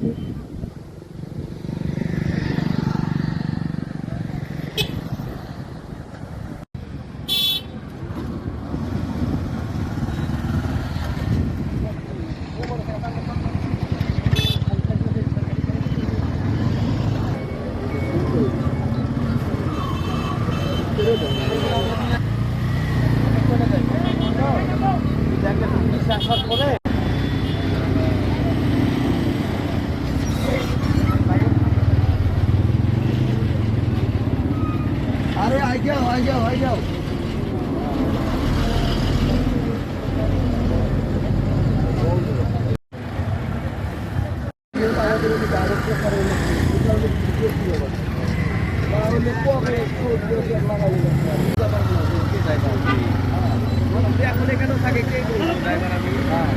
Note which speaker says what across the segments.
Speaker 1: Gracias. আরে I যাও I যাও আই যাও। এখন এখানেও থাকে কে? ড্রাইভার আমি হ্যাঁ?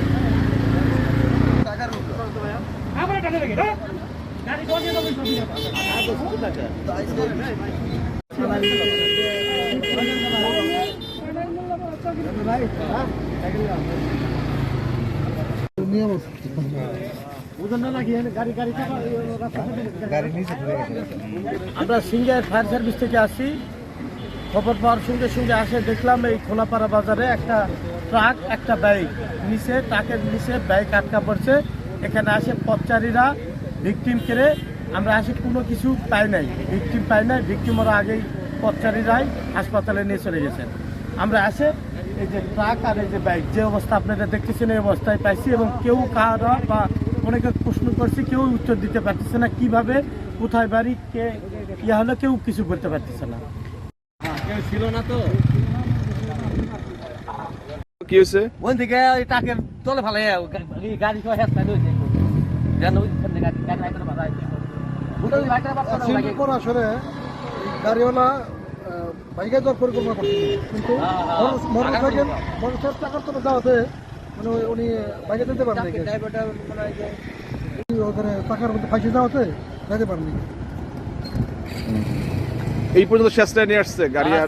Speaker 2: আমরা টাকা লাগে না গাড়ি বন্ধ করে সব টাকা আমরা সিঙ্গার ফায়ার সার্ভিস থেকে আসি। খবর পাওয়ার সঙ্গে সঙ্গে আসে, দেখলাম এই খোলাপাড়া বাজারে একটা ট্রাক একটা বাইক নিচে ট্রাকের নিচে বাইক আটকা পড়ছে। এখানে আসে পথচারীরা ভিকটিম কেড়ে আমরা আসি কোনো কিছু পাই নাই। ভিকটিম পাই নাই ভিকটিম ওরা আগেই পথচারীরাই হাসপাতালে নিয়ে চলে গেছেন। আমরা আসে এই যে ট্রাক আর এই যে বাইক যে অবস্থা আপনারা দেখতেছেন এই অবস্থায় পাইছি এবং কেউ কারা বা অনেকে প্রশ্ন করছি কেউ উত্তর দিতে পারতেছে না কীভাবে কোথায় বাড়ি কে ইয়া হলে কেউ কিছু করতে পারতেছে না।
Speaker 3: কি হয়েছে?
Speaker 2: ওই থেকে ওই টাকের তলে ফেলে গাড়ি সহ হয়েছে ওইখান থেকে
Speaker 1: গাড়িওয়ালা বাইকে যাওয়ার পরিকল্পনা করছিল কিন্তু মোটরসাইকেল মোটরসাইকেল টাকার তলে যাওয়াতে মানে উনি বাইকে যেতে পারেন ওখানে টাকার মধ্যে ফাঁসি যাওয়াতে যেতে পারেনি
Speaker 3: এই পর্যন্ত শেষটা নিয়ে আসছে গাড়ি আর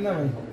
Speaker 1: না ভাই